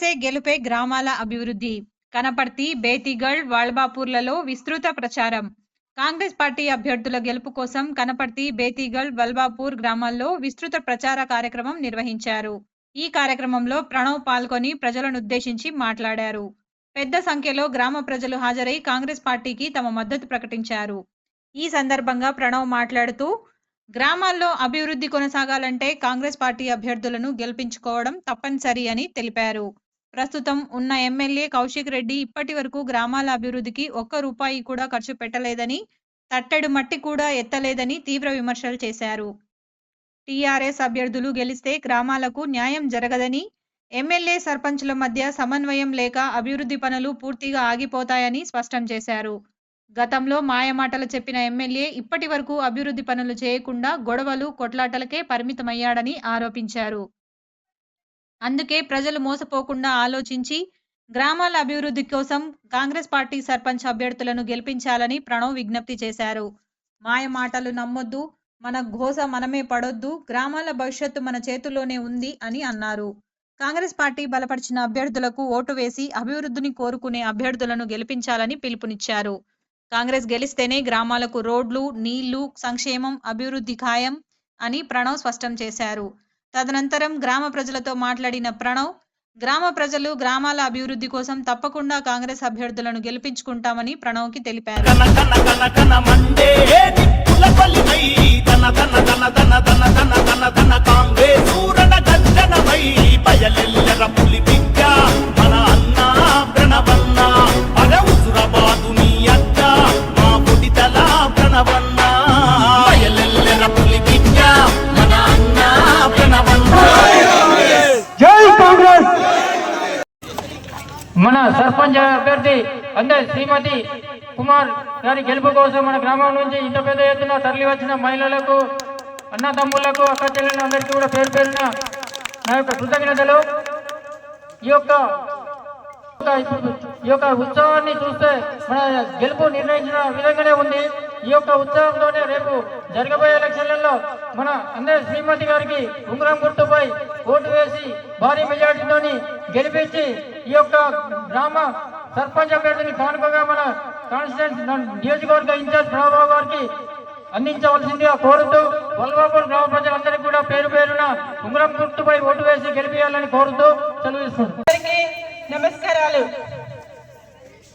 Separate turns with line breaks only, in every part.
ఓటేసే గెలుపే గ్రామాల అభివృద్ధి. కనపర్తి బేతిగఢ్ వాల్బాపూర్లలో విస్తృత ప్రచారం. కాంగ్రెస్ పార్టీ అభ్యర్థుల గెలుపు కోసం కనపర్తి బేతిగఢ్ వల్బాపూర్ గ్రామాల్లో విస్తృత ప్రచార కార్యక్రమం నిర్వహించారు. ఈ కార్యక్రమంలో ప్రణవ్ పాల్గొని ప్రజలను ఉద్దేశించి మాట్లాడారు. పెద్ద సంఖ్యలో గ్రామ ప్రజలు హాజరై కాంగ్రెస్ పార్టీకి తమ మద్దతు ప్రకటించారు. ఈ సందర్భంగా ప్రణవ్ మాట్లాడుతూ గ్రామాల్లో అభివృద్ధి కొనసాగాలంటే కాంగ్రెస్ పార్టీ అభ్యర్థులను గెలిపించుకోవడం తప్పనిసరి అని తెలిపారు. ప్రస్తుతం ఉన్న ఎమ్మెల్యే కౌశిక్ రెడ్డి ఇప్పటి వరకు గ్రామాల అభివృద్ధికి ఒక్క రూపాయి కూడా ఖర్చు పెట్టలేదని తట్టెడు మట్టి కూడా ఎత్తలేదని తీవ్ర విమర్శలు చేశారు. టీఆర్ఎస్ అభ్యర్థులు గెలిస్తే గ్రామాలకు న్యాయం జరగదని ఎమ్మెల్యే సర్పంచ్ల మధ్య సమన్వయం లేక అభివృద్ధి పనులు పూర్తిగా ఆగిపోతాయని స్పష్టం చేశారు. గతంలో మాయమాటలు చెప్పిన ఎమ్మెల్యే ఇప్పటి వరకు అభివృద్ధి పనులు చేయకుండా గొడవలు కొట్లాటలకే పరిమితమయ్యాడని ఆరోపించారు. అందుకే ప్రజలు మోసపోకుండా ఆలోచించి గ్రామాల అభివృద్ధి కోసం కాంగ్రెస్ పార్టీ సర్పంచ్ అభ్యర్థులను గెలిపించాలని ప్రణవ్ విజ్ఞప్తి చేశారు. మాయ మాటలు నమ్మొద్దు మన ఘోష మనమే పడొద్దు గ్రామాల భవిష్యత్తు మన చేతుల్లోనే ఉంది అని అన్నారు. కాంగ్రెస్ పార్టీ బలపరిచిన అభ్యర్థులకు ఓటు వేసి అభివృద్ధిని కోరుకునే అభ్యర్థులను గెలిపించాలని పిలుపునిచ్చారు. కాంగ్రెస్ గెలిస్తేనే గ్రామాలకు రోడ్లు నీళ్ళు సంక్షేమం అభివృద్ధి ఖాయం అని ప్రణవ్ స్పష్టం చేశారు. తదనంతరం గ్రామ ప్రజలతో మాట్లాడిన ప్రణవ్ గ్రామ ప్రజలు గ్రామాల అభివృద్ధి కోసం తప్పకుండా కాంగ్రెస్ అభ్యర్థులను గెలిపించుకుంటామని ప్రణవ్కి తెలిపారు
ప్రణవన్న మన
సర్పంచ్ అభ్యర్థి అందరి శ్రీమతి కుమార్ గారి గెలుపు కోసం మన గ్రామం నుంచి ఇంత పెద్ద ఎత్తున తరలి వచ్చిన మహిళలకు అన్నదమ్ములకు అక్క చెల్లెలు అందరికీ కూడా పేరు పేరున నా యొక్క కృతజ్ఞతలు. ఈ యొక్క ఈ యొక్క ఉత్సవాన్ని చూస్తే మన గెలుపు నిర్ణయించిన విధంగానే ఉంది. ఈ యొక్క ఉత్సవంతోనే రేపు జరగబోయే ఎలక్షన్లలో మన అందరి శ్రీమతి గారికి ఉంగరం గుర్తుపై ఓటు వేసి భారీ మెజార్టీతోని గెలిపించి ఈ యొక్క గ్రామ సర్పంచ్ అభ్యర్థిని కానుకగా మన కాన్స్టిట్యూన్స్ నియోజకవర్గ ఇన్ఛార్జ్ ప్రభావ్ గారికి అందించవలసిందిగా కోరుతూ వల్వాపూర్ గ్రామ ప్రజలందరికీ కూడా పేరు పేరున ఉంగరం గుర్తుపై ఓటు వేసి గెలిపించాలని కోరుతూ సెలవిస్తున్నాను
నమస్కారాలు.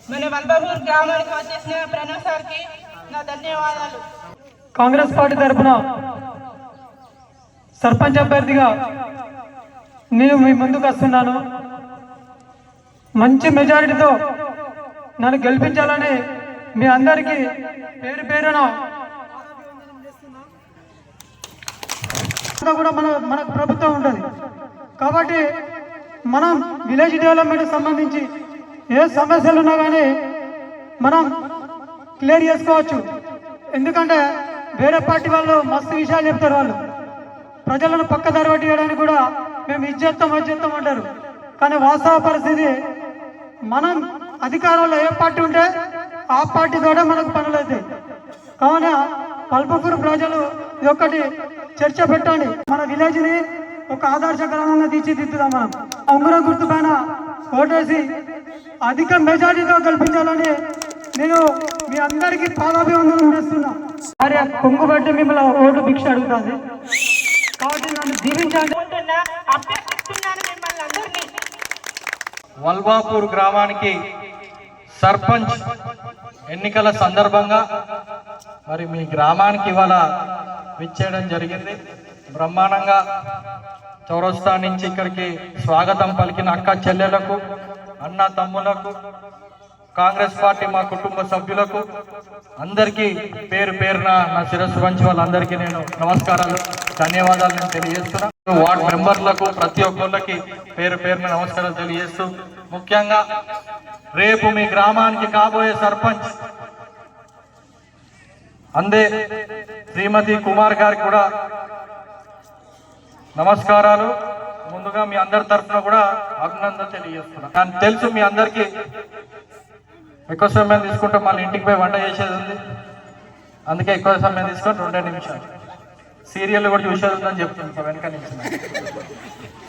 మన వల్బహూర్ గ్రామానికి వచ్చేసిన ప్రణవ్ సార్కి
కాంగ్రెస్ పార్టీ తరఫున సర్పంచ్ అభ్యర్థిగా నేను మీ ముందుకు వస్తున్నాను. మంచి మెజారిటీతో నన్ను గెలిపించాలని మీ అందరికీ పేరు పేరున కూడా మన మనకు ప్రభుత్వం ఉంటుంది. కాబట్టి మనం విలేజ్ డెవలప్మెంట్ సంబంధించి ఏ సమస్యలు ఉన్నా కానీ మనం క్లియర్ చేసుకోవచ్చు. ఎందుకంటే వేరే పార్టీ వాళ్ళు మస్తు విషయాలు చెప్తారు వాళ్ళు. ప్రజలను పక్క పట్టియడానికి కూడా మేము ఇచ్చేస్తాం చేస్తాం అంటారు. కానీ వాస్తవ పరిస్థితి మనం అధికారంలో ఏ పార్టీ ఉంటే ఆ పార్టీ ద్వారా మనకు పనులు అవుతాయి. కావున పల్పకూరు ప్రజలు ఇది ఒకటి చర్చ పెట్టండి. మన విలేజ్ని ఒక ఆదర్శ గ్రామంగా తీర్చిదిద్దుదాం మనం. ఉంగరం గుర్తు పైన ఓటేసి అధిక మెజారిటీతో కల్పించాలని నేను మీ అందరికీ పాదాభివందనం చేస్తున్నా. భార్య కొంగుబట్టి మిమ్మల్ని ఓటు భిక్ష అడుగుతుంది. కాబట్టి నన్ను దీవించండి.
ఉంటున్నా అభ్యర్థిస్తున్నాను మిమ్మల్ని అందరినీ.
వల్వాపూర్ గ్రామానికి సర్పంచ్ ఎన్నికల సందర్భంగా మరి మీ గ్రామానికి ఇవాళ విచ్చేయడం జరిగింది. బ్రహ్మాండంగా చౌరస్తా నుంచి ఇక్కడికి స్వాగతం పలికిన అక్క చెల్లెలకు అన్న తమ్ములకు కాంగ్రెస్ పార్టీ మా కుటుంబ సభ్యులకు అందరికీ పేరు పేరున నా శిరస్సు వంచి వాళ్ళందరికీ నేను నమస్కారాలు ధన్యవాదాలు నేను తెలియజేస్తున్నాను వార్డ్ మెంబర్లకు ప్రతి ఒక్కళ్ళకి పేరు పేరున నమస్కారాలు తెలియజేస్తూ ముఖ్యంగా రేపు మీ గ్రామానికి కాబోయే సర్పంచ్ అందే శ్రీమతి కుమార్ గారికి కూడా నమస్కారాలు. ముందుగా మీ అందరి తరఫున కూడా అభినందన తెలియజేస్తున్నాను నాకు తెలుసు మీ అందరికీ ఎక్కువ సమయం తీసుకుంటే మళ్ళీ ఇంటికి పోయి వంట చేసేది ఉంది. అందుకే ఎక్కువ సమయం తీసుకొని రెండే నిమిషాలు. సీరియల్ కూడా చూసేది ఉందని చెప్తుంది వెనక నుంచి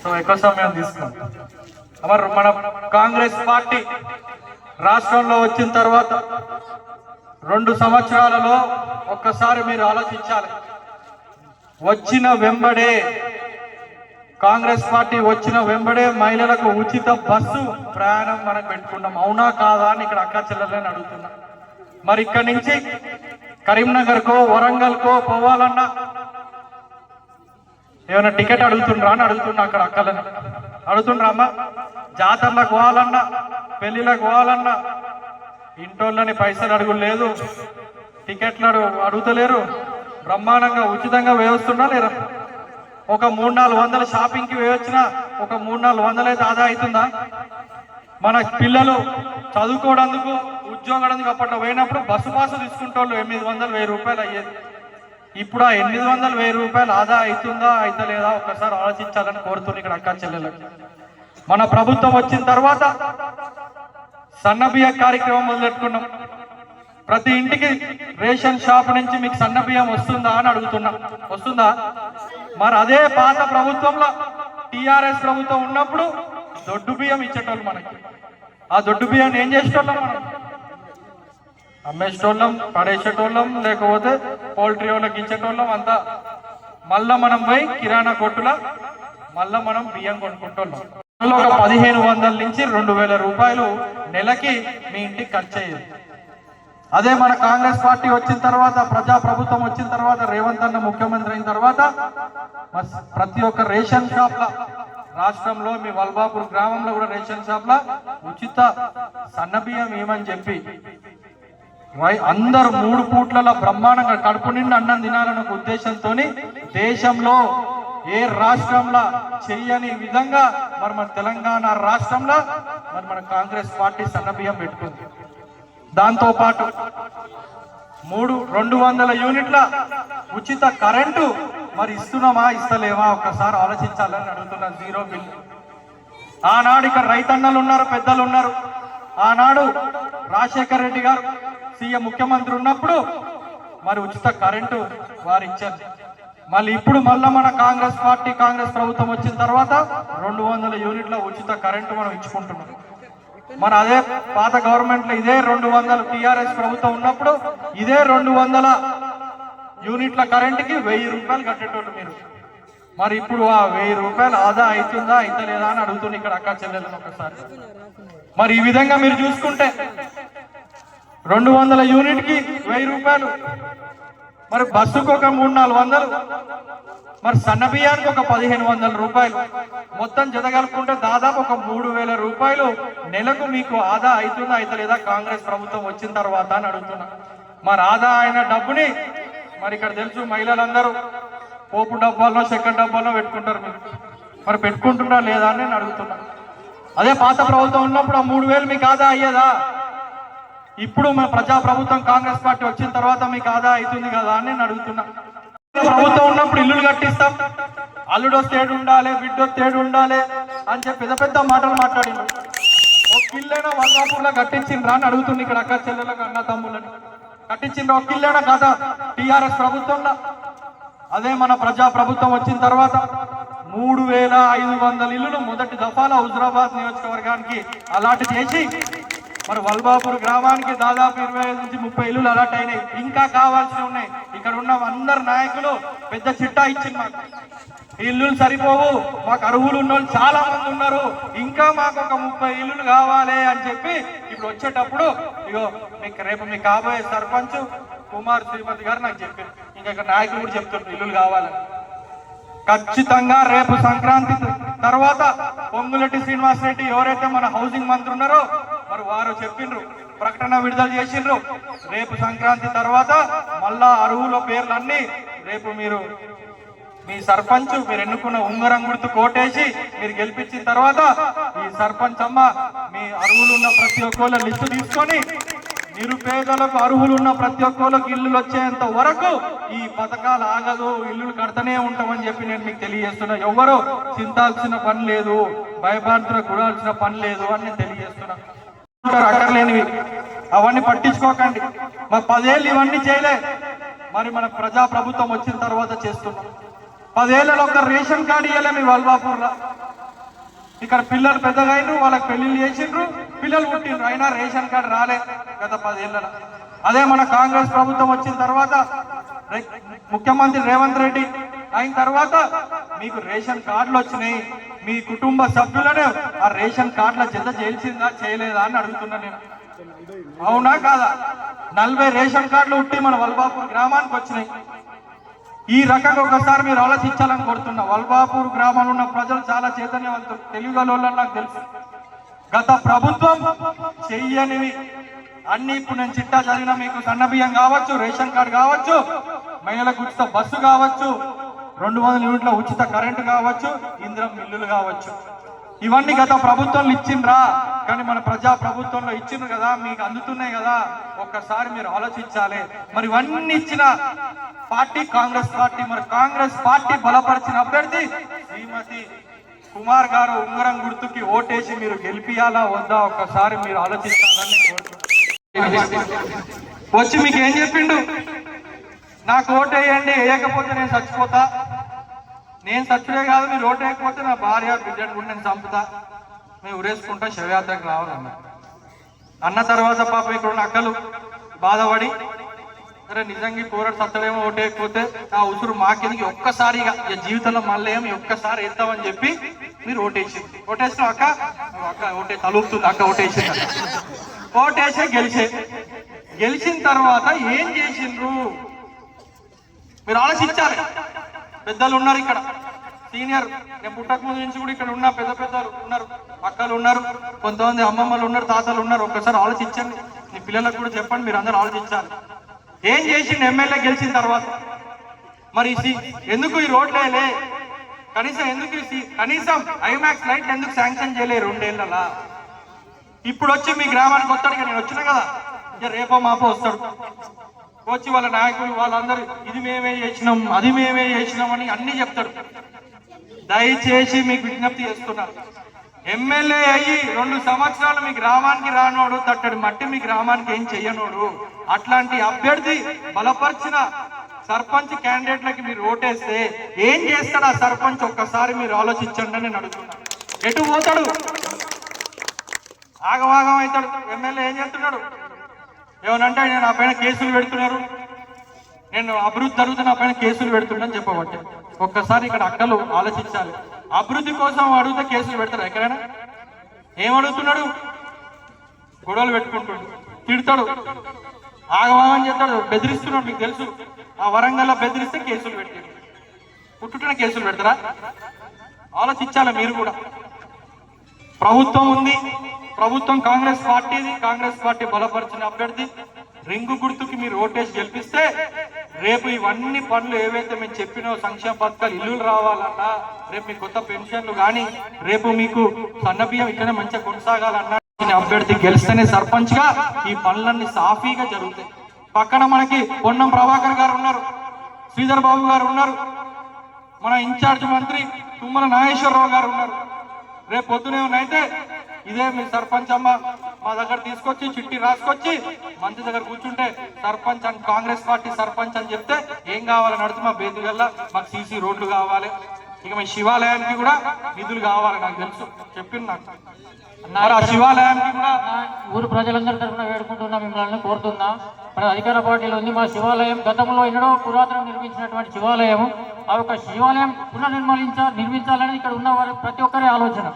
సో ఎక్కువ సమయం తీసుకోండి మరి మన కాంగ్రెస్ పార్టీ రాష్ట్రంలో వచ్చిన తర్వాత రెండు సంవత్సరాలలో ఒక్కసారి మీరు ఆలోచించాలి. వచ్చిన వెంబడే కాంగ్రెస్ పార్టీ వచ్చిన వెంబడే మహిళలకు ఉచిత బస్సు ప్రయాణం మనం పెట్టుకున్నాం అవునా కాదా అని ఇక్కడ అక్క చెల్లెలని అడుగుతున్నా. మరి ఇక్కడి నుంచి కరీంనగర్కో వరంగల్కో పోవాలన్నా ఏమైనా టికెట్ అడుగుతుండ్రా అని అడుగుతున్నా అక్కడ అక్కలని. అడుగుతుండ్రా అమ్మ జాతరలకు పోవాలన్నా పెళ్ళిలకు పోవాలన్నా ఇంటోళ్ళని పైసలు అడుగులేదు. టికెట్లు అడుగు అడుగుతలేరు. బ్రహ్మాండంగా ఉచితంగా వేస్తున్నా లేరా? ఒక మూడు నాలుగు వందల షాపింగ్కి వేయొచ్చినా ఒక మూడు నాలుగు వందలు అయితే ఆదా అవుతుందా? మన పిల్లలు చదువుకోవడానికి ఉద్యోగానికి అప్పట్లో పోయినప్పుడు బస్సు పాసు తీసుకుంటోళ్ళు ఎనిమిది వందలు వెయ్యి రూపాయలు అయ్యేది. ఇప్పుడు ఆ ఎనిమిది వందలు వెయ్యి రూపాయలు ఆదా అవుతుందా అవుతలేదా ఒకసారి ఆలోచించాలని కోరుతుంది ఇక్కడ అక్క చెల్లెలకు మన ప్రభుత్వం వచ్చిన తర్వాత సన్నబియ్య కార్యక్రమం మొదలెట్టుకున్నాం ప్రతి ఇంటికి రేషన్ షాప్ నుంచి మీకు సన్న బియ్యం వస్తుందా అని అడుగుతున్నా. వస్తుందా? మరి అదే పాత ప్రభుత్వంలో టిఆర్ఎస్ ప్రభుత్వం ఉన్నప్పుడు దొడ్డు బియ్యం ఇచ్చేటోళ్ళు మనకి. ఆ దొడ్డు బియ్యం ఏం చేసేటోళ్ళం మనం? అమ్మేసేటోళ్ళం పడేసేటోళ్ళం లేకపోతే పౌల్ట్రీ వాళ్ళకి ఇచ్చేటోళ్ళం అంతా మళ్ళా మనం పోయి కిరాణా కొట్టుల మళ్ళా మనం బియ్యం కొనుక్కుంటున్నాం ఒక పదిహేను వందల నుంచి రెండు వేల రూపాయలు నెలకి మీ ఇంటికి ఖర్చు అయ్యేది అదే మన కాంగ్రెస్ పార్టీ వచ్చిన తర్వాత ప్రజా ప్రభుత్వం వచ్చిన తర్వాత రేవంత్ అన్న ముఖ్యమంత్రి అయిన తర్వాత ప్రతి ఒక్క రేషన్ షాప్ల రాష్ట్రంలో మీ వల్బాపూర్ గ్రామంలో కూడా రేషన్ షాప్ల ఉచిత సన్నబియ్యం ఏమని చెప్పి వై- అందరు మూడు పూట్లలో బ్రహ్మాండంగా కడుపు నిండా అన్నం తినాలన్న ఉద్దేశంతో దేశంలో ఏ రాష్ట్రంలో చెయ్యని విధంగా మరి మన తెలంగాణ రాష్ట్రంలో మరి మన కాంగ్రెస్ పార్టీ సన్నబియ్యం పెట్టుకుంది. దాంతో పాటు మూడు రెండు వందల యూనిట్ల ఉచిత కరెంటు మరి ఇస్తున్నామా ఇస్తలేమా ఒక్కసారి ఆలోచించాలని అడుగుతున్నా జీరో బిల్. ఆనాడు ఇక్కడ రైతన్నలు ఉన్నారు పెద్దలు ఉన్నారు. ఆనాడు రాజశేఖర్ రెడ్డి గారు సీఎం ముఖ్యమంత్రి ఉన్నప్పుడు మరి ఉచిత కరెంటు వారు ఇచ్చారు. మళ్ళీ ఇప్పుడు మళ్ళా మన కాంగ్రెస్ పార్టీ కాంగ్రెస్ ప్రభుత్వం వచ్చిన తర్వాత రెండు వందల యూనిట్ల ఉచిత కరెంటు మనం ఇచ్చుకుంటున్నాం. మన అదే పాత గవర్నమెంట్లో ఇదే రెండు వందల టిఆర్ఎస్ ప్రభుత్వం ఉన్నప్పుడు ఇదే రెండు వందల యూనిట్ల కరెంట్కి వెయ్యి రూపాయలు కట్టేటోళ్ళు మీరు. మరి ఇప్పుడు ఆ వెయ్యి రూపాయలు ఆదా అవుతుందా అయితే లేదా అని అడుగుతుంది ఇక్కడ అక్క చెల్లెలను ఒకసారి. మరి ఈ విధంగా మీరు చూసుకుంటే రెండు వందల యూనిట్కి వెయ్యి రూపాయలు మరి బస్సుకు ఒక మూడు నాలుగు వందలు మరి సన్న బియ్యానికి ఒక పదిహేను వందల రూపాయలు. మొత్తం జతగలుపుకుంటే దాదాపు ఒక మూడు వేల రూపాయలు నెలకు మీకు ఆదా అవుతుందా అయితే లేదా కాంగ్రెస్ ప్రభుత్వం వచ్చిన తర్వాత అని అడుగుతున్నా. మరి ఆదా అయిన డబ్బుని మరి ఇక్కడ తెలుసు మహిళలందరూ పోపు డబ్బాల్లో చెక్క డబ్బాల్లో పెట్టుకుంటారు మీరు మరి పెట్టుకుంటున్నా లేదా అని నేను అడుగుతున్నా. అదే పాత ప్రభుత్వం ఉన్నప్పుడు ఆ మూడు వేలు మీకు ఆదా అయ్యేదా? ఇప్పుడు మన ప్రజా ప్రభుత్వం కాంగ్రెస్ పార్టీ వచ్చిన తర్వాత మీకు ఆదా అవుతుంది కదా అని నేను అడుగుతున్నా. ప్రభుత్వం ఉన్నప్పుడు ఇల్లులు కట్టిస్తాం. అల్లుడో తేడు ఉండాలి బిడ్డో తేడు ఉండాలి అని చెప్పి పెద్ద పెద్ద మాటలు మాట్లాడిండు. ఒక ఇల్లైనా వల్లాపూర్లో కట్టించిండ్రా అని అడుగుతుంది ఇక్కడ అక్క చెల్లెలకు అన్న తమ్ముళ్ళని. కట్టించిండ్రా ఒక ఇల్లైనా కదా టీఆర్ఎస్ ప్రభుత్వంలో. అదే మన ప్రజా ప్రభుత్వం వచ్చిన తర్వాత మూడు వేల ఐదు వందల ఇల్లులు మొదటి దఫాలో హుజరాబాద్ నియోజకవర్గానికి అలాట్ చేసి మరి వల్బాపూర్ గ్రామానికి దాదాపు ఇరవై ఐదు నుంచి ముప్పై ఇల్లులు అలాట్ అయినాయి. ఇంకా కావాల్సి ఉన్నాయి. ఇక్కడ ఉన్న అందరు నాయకులు పెద్ద చిట్టా ఇచ్చింది మాకు. ఇల్లులు సరిపోవు. మాకు అర్హులు ఉన్న వాళ్ళు చాలా మంది ఉన్నారు. ఇంకా మాకు ఒక ముప్పై ఇల్లులు కావాలి అని చెప్పి ఇప్పుడు వచ్చేటప్పుడు ఇగో మీకు రేపు మీకు కాబోయే సర్పంచ్ కుమార్ శ్రీమతి గారు నాకు చెప్పారు. ఇంకా ఇక్కడ నాయకులు కూడా చెప్తున్నారు ఇల్లులు కావాలని. ఖచ్చితంగా రేపు సంక్రాంతి తర్వాత పొంగులెట్టి శ్రీనివాసరెడ్డి ఎవరైతే మన హౌసింగ్ మంత్రి ఉన్నారో మరి వారు చెప్పిండ్రు ప్రకటన విడుదల చేసిండ్రు. రేపు సంక్రాంతి తర్వాత మళ్ళా అరువుల పేర్లన్నీ రేపు మీరు మీ సర్పంచ్ మీరు ఎన్నుకున్న ఉంగరం గుర్తు కోటేసి మీరు గెలిపించిన తర్వాత ఈ సర్పంచ్ అమ్మ మీ అరువులు ఉన్న ప్రతి ఒక్కళ్ళ లిస్టు తీసుకొని నిరుపేదలకు అర్హులు ఉన్న ప్రతి ఒక్కరికి ఇల్లులు వచ్చేంత వరకు ఈ పథకాలు ఆగదు ఇల్లులు కడతనే ఉంటామని చెప్పి నేను మీకు తెలియజేస్తున్నా. ఎవరు చింతాల్సిన పని లేదు భయభ్రాంతులకు గుడాల్సిన పని లేదు అని నేను తెలియజేస్తున్నా. అక్కర్లేనివి. అవన్నీ పట్టించుకోకండి. మరి పదేళ్ళు ఇవన్నీ చేయలే. మరి మన ప్రజా ప్రభుత్వం వచ్చిన తర్వాత చేస్తున్నాం. పదేళ్ళలో ఒక రేషన్ కార్డు ఇవ్వలేము మీ వల్బాపూర్లో ఇక్కడ పిల్లలు పెద్దగా అయినరు వాళ్ళకి పెళ్ళిళ్ళు చేసిండ్రు పిల్లలు పుట్టిండ్రు. అయినా రేషన్ కార్డు రాలే గత పదేళ్ళ అదే మన కాంగ్రెస్ ప్రభుత్వం వచ్చిన తర్వాత ముఖ్యమంత్రి రేవంత్ రెడ్డి అయిన తర్వాత మీకు రేషన్ కార్డులు వచ్చినాయి. మీ కుటుంబ సభ్యులనే ఆ రేషన్ కార్డుల జత చేయాల్సిందా చేయలేదా అని అడుగుతున్నా నేను. అవునా కాదా? నలభై రేషన్ కార్డులు ఉట్టి మన వల్బాపూర్ గ్రామానికి వచ్చినాయి. ఈ రకంగా ఒకసారి మీరు ఆలోచించాలని కోరుతున్నా. వల్బాపూర్ గ్రామంలో ఉన్న ప్రజలు చాలా చైతన్యవంతులు. తెలుగు నాకు తెలుసు. గత ప్రభుత్వం చెయ్యనివి. అన్ని ఇప్పుడు నేను చిట్టా చదివిన మీకు సన్న బియ్యం కావచ్చు రేషన్ కార్డు కావచ్చు మహిళలకు ఉచిత బస్సు కావచ్చు రెండు వందల యూనిట్ల ఉచిత కరెంటు కావచ్చు ఇంద్రం మిల్లులు కావచ్చు. ఇవన్నీ గత ప్రభుత్వంలో ఇచ్చిండ్రా. కానీ మన ప్రజా ప్రభుత్వంలో ఇచ్చిండ్రు కదా మీకు అందుతున్నాయి కదా. ఒక్కసారి మీరు ఆలోచించాలి. మరి ఇవన్నీ ఇచ్చిన పార్టీ కాంగ్రెస్ పార్టీ మరి కాంగ్రెస్ పార్టీ బలపరిచిన అభ్యర్థి శ్రీమతి కుమార్ గారు ఉంగరం గుర్తుకి ఓటేసి మీరు గెలిపియాలా వద్దా? ఒక్కసారి మీరు ఆలోచించాలని వచ్చి మీకు ఏం చెప్పిండు? నాకు ఓటేయండి వేయకపోతే నేను చచ్చిపోతా. నేను చచ్చుడే కాదు మీరు రోడ్డు వేయకపోతే నా భార్య బిడ్డను కూడా నేను చంపుతా. మేము ఉరేసుకుంటా శవయాత్రకు రావాలన్న. అన్న తర్వాత పాపం ఇక్కడ ఉన్న అక్కలు బాధపడి సరే నిజంగా పోరాడు సత్తడేమో ఓటేయకపోతే ఆ ఉసురు మాకిందికి ఒక్కసారిగా ఇక జీవితంలో మళ్ళీ ఏమి ఒక్కసారి వేద్దామని చెప్పి మీరు ఓటేసింది ఓటేసిన అక్క అక్క ఓటే తలుపుతుంది అక్క ఓటేసింది ఓటేసే గెలిచే. గెలిచిన తర్వాత ఏం చేసిండ్రు? మీరు ఆలోచించాలి. పెద్దలు ఉన్నారు ఇక్కడ. సీనియర్ నేను పుట్టక ముందు నుంచి కూడా ఇక్కడ ఉన్న. పెద్ద పెద్దలు ఉన్నారు. అక్కలు ఉన్నారు. కొంతమంది అమ్మమ్మలు ఉన్నారు తాతలు ఉన్నారు. ఒక్కసారి ఆలోచించండి. మీ పిల్లలకు కూడా చెప్పండి. మీరు అందరూ ఆలోచించాలి. ఏం చేసిండు ఎమ్మెల్యే గెలిచిన తర్వాత? మరి ఎందుకు ఈ రోడ్లేలే కనీసం ఎందుకు కనీసం ఐమాక్స్ లైట్లు ఎందుకు శాంక్షన్ చేయలే రెండేళ్ళలా? ఇప్పుడు వచ్చి మీ గ్రామానికి వస్తాడు నేను వచ్చినా కదా. రేపో మాపో వస్తాడు. వచ్చి వాళ్ళ నాయకులు వాళ్ళందరూ ఇది మేమే చేసినాం అది మేమే చేసినాం అని అన్ని చెప్తాడు. దయచేసి మీకు విజ్ఞప్తి చేస్తున్నారు ఎమ్మెల్యే అయ్యి రెండు సంవత్సరాలు మీ గ్రామానికి రానోడు తట్టడి మట్టి మీ గ్రామానికి ఏం చెయ్యనోడు. అట్లాంటి అభ్యర్థి బలపరిచిన సర్పంచ్ క్యాండిడేట్లకి మీరు ఓటేస్తే ఏం చేస్తాడు ఆ సర్పంచ్? ఒక్కసారి మీరు ఆలోచించండి అని నేను ఎటు పోతాడు? ఆగవాగం అవుతాడు. ఎమ్మెల్యే ఏం చేస్తున్నాడు? ఏమనంటే నేను నా పైన కేసులు పెడుతున్నారు. నేను అభివృద్ధి జరుగుతున్న నా పైన కేసులు పెడుతుండని చెప్పబట్టే. ఒక్కసారి ఇక్కడ అక్కలు ఆలోచించాలి. అభివృద్ధి కోసం అడిగితే కేసులు పెడతారు? ఎక్కడైనా? ఏం అడుగుతున్నాడు గొడవలు పెట్టుకుంటాడు తిడతాడు. ఆగవాగం చేస్తాడు. బెదిరిస్తున్నాడు. మీకు తెలుసు. ఆ వరంగల్లో బెదిరిస్తే కేసులు పెట్టారు పుట్టుట కేసులు పెడతారా? ఆలోచించాలి మీరు కూడా. ప్రభుత్వం ఉంది. ప్రభుత్వం కాంగ్రెస్ పార్టీది కాంగ్రెస్ పార్టీ బలపరిచిన అభ్యర్థి రింగు గుర్తుకి మీరు ఓటేసి గెలిపిస్తే రేపు ఇవన్నీ పనులు ఏవైతే మేము చెప్పినో సంక్షేమ పథకాలు ఇల్లులు రావాలన్నా రేపు మీ కొత్త పెన్షన్లు కానీ రేపు మీకు సన్నబియ్యం ఇక్కడే మంచిగా కొనసాగాలన్నా అభ్యర్థి గెలిస్తేనే సర్పంచ్గా ఈ పనులన్నీ సాఫీగా జరుగుతాయి. పక్కన మనకి పొన్నం ప్రభాకర్ గారు ఉన్నారు శ్రీధర్ బాబు గారు ఉన్నారు మన ఇన్ఛార్జ్ మంత్రి తుమ్మల నాగేశ్వరరావు గారు ఉన్నారు. రేపు పొద్దునేమైతే ఇదే మీ సర్పంచ్ అమ్మ. మా దగ్గర తీసుకొచ్చి చిట్టి రాసుకొచ్చి మంత్రి దగ్గర కూర్చుంటే సర్పంచ్ అని కాంగ్రెస్ పార్టీ సర్పంచ్ అని చెప్తే ఏం కావాలని అడిగితే మా బేదిగల్లా మాకు సీసీ రోడ్లు కావాలి. ఇక మీ శివాలయానికి కూడా నిధులు కావాలి నాకు తెలుసు. చెప్పింది నాకు. మరి ఆ శివాలయానికి కూడా.
ఊరు ప్రజలందరి తరఫున వేడుకుంటున్నా మిమ్మల్ని కోరుతున్నా. మన అధికార పార్టీలో ఉంది. మా శివాలయం గతంలో ఎన్నడో పురాతనం నిర్మించినటువంటి శివాలయం ఆ యొక్క శివాలయం పునర్నిర్మించ నిర్మించాలని ఇక్కడ ఉన్న వారి ప్రతి ఒక్కరి ఆలోచన.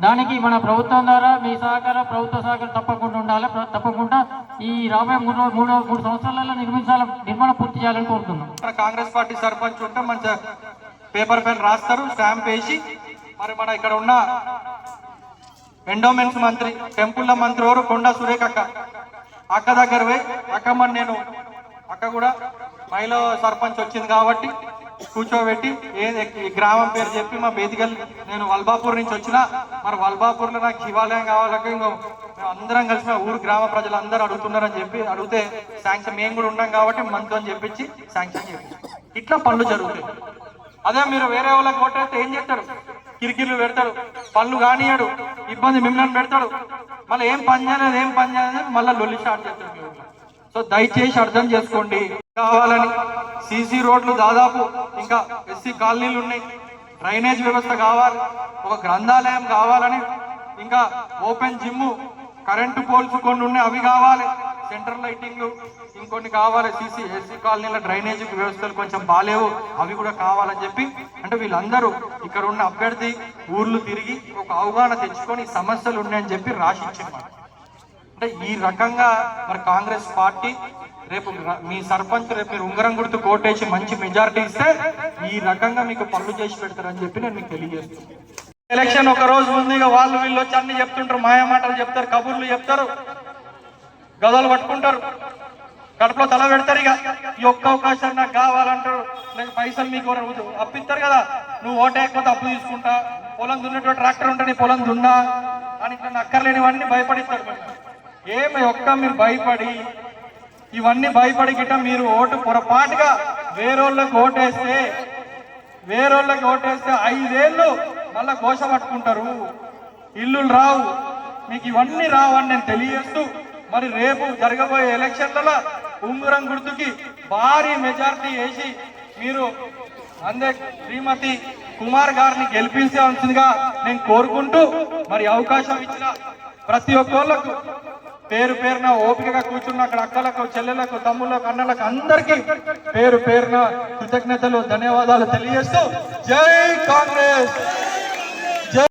దానికి మన ప్రభుత్వం ద్వారా మీ సహకారం ప్రభుత్వ సహకారం తప్పకుండా ఉండాలి. తప్పకుండా ఈ రాబోయే మూడు మూడు మూడు సంవత్సరాలలో నిర్మించాలి నిర్మాణం పూర్తి చేయాలని కోరుతున్నాం.
మన కాంగ్రెస్ పార్టీ సర్పంచ్ ఉంటే మంచిగా పేపర్ పెన్ రాస్తారు స్టాంప్ వేసి మరి మన ఇక్కడ ఉన్న ఎండోమెంట్స్ మంత్రి టెంపుల్ల మంత్రి ఎవరు? కొండా సురేఖ అక్క. అక్క దగ్గర పోయి అక్క మరి నేను అక్క కూడా మహిళ సర్పంచ్ వచ్చింది కాబట్టి కూర్చోబెట్టి ఏ గ్రామం పేరు చెప్పి మా బేదిగల్ నేను వల్బాపూర్ నుంచి వచ్చిన మరి వల్బాపూర్లో నాకు శివాలయం కావాలక అందరం కలిసి ఊరు గ్రామ ప్రజలందరూ అడుగుతున్నారని చెప్పి అడిగితే శాంక్షన్ మేము కూడా ఉన్నాం కాబట్టి మంత్ అని చెప్పించి శాంక్షన్ చేయించాం ఇట్లా పనులు జరుగుతాయి. అదే మీరు వేరే వాళ్ళకి కొట్టేస్తే ఏం చేస్తాడు కిరికిర్లు పెడతాడు పళ్ళు కానియాడు ఇబ్బంది మిమ్మల్ని పెడతాడు. మళ్ళీ ఏం పని చేయలేదు ఏం పని చేయలేదు మళ్ళీ లొల్లి స్టార్ట్ చేస్తాడు సో దయచేసి అర్థం చేసుకోండి. కావాలని సీసీ రోడ్లు దాదాపు ఇంకా ఎస్సీ కాలనీలు ఉన్నాయి. డ్రైనేజ్ వ్యవస్థ కావాలి ఒక గ్రంథాలయం కావాలని ఇంకా ఓపెన్ జిమ్ కరెంటు పోల్స్ కొన్ని ఉన్నాయి అవి కావాలి సెంటర్ లైటింగ్లు ఇంకొన్ని కావాలి సీసీ ఎస్సీ కాలనీల డ్రైనేజ్ వ్యవస్థలు కొంచెం బాగాలేవు అవి కూడా కావాలని చెప్పి అంటే వీళ్ళందరూ ఇక్కడ ఉన్న అభ్యర్థి ఊర్లు తిరిగి ఒక అవగాహన తెచ్చుకొని సమస్యలు ఉన్నాయని చెప్పి రాసి అంటే ఈ రకంగా మరి కాంగ్రెస్ పార్టీ రేపు మీ సర్పంచ్ రేపు మీరు ఉంగరం గుర్తు కోటేసి మంచి మెజారిటీ ఇస్తే ఈ రకంగా మీకు పనులు చేసి పెడతారని చెప్పి నేను మీకు తెలియజేస్తున్నాను. ఎలక్షన్ ఒక రోజు ముందు ఇక వాళ్ళు వీళ్ళు వచ్చి అన్ని చెప్తుంటారు మాయా మాటలు చెప్తారు కబుర్లు చెప్తారు గదలు పట్టుకుంటారు కడుపులో తల పెడతారు ఇక. ఈ ఒక్క అవకాశం నాకు కావాలంటారు లేక పైసలు మీకు అప్పిస్తారు కదా నువ్వు ఓటేయకపోతే అప్పు తీసుకుంటా పొలం దున్నేటువంటి ట్రాక్టర్ ఉంటే నీ పొలం దున్నా అని ఇట్లా అక్కర్లేనివన్నీ భయపడిస్తారు ఏమి ఒక్క మీరు భయపడి ఇవన్నీ భయపడి గిట్ట మీరు ఓటు పొరపాటుగా వేరోళ్ళకి ఓటేస్తే వేరోళ్ళకి ఓటేస్తే ఐదేళ్ళు మళ్ళా ఘోష పట్టుకుంటారు. ఇల్లులు రావు. మీకు ఇవన్నీ రావని నేను తెలియజేస్తూ మరి రేపు జరగబోయే ఎలక్షన్లలో ఉంగరం గుర్తుకి భారీ మెజారిటీ వేసి మీరు అందే శ్రీమతి కుమార్ గారిని గెలిపించాల్సిందిగా నేను కోరుకుంటూ మరి అవకాశం ఇచ్చిన ప్రతి ఒక్కళ్ళకు పేరు పేరున ఓపికగా కూర్చున్న అక్కడ అక్కలకు చెల్లెలకు తమ్ముళ్ళకు అన్నలకు అందరికీ పేరు పేరున కృతజ్ఞతలు ధన్యవాదాలు తెలియజేస్తూ జై కాంగ్రెస్!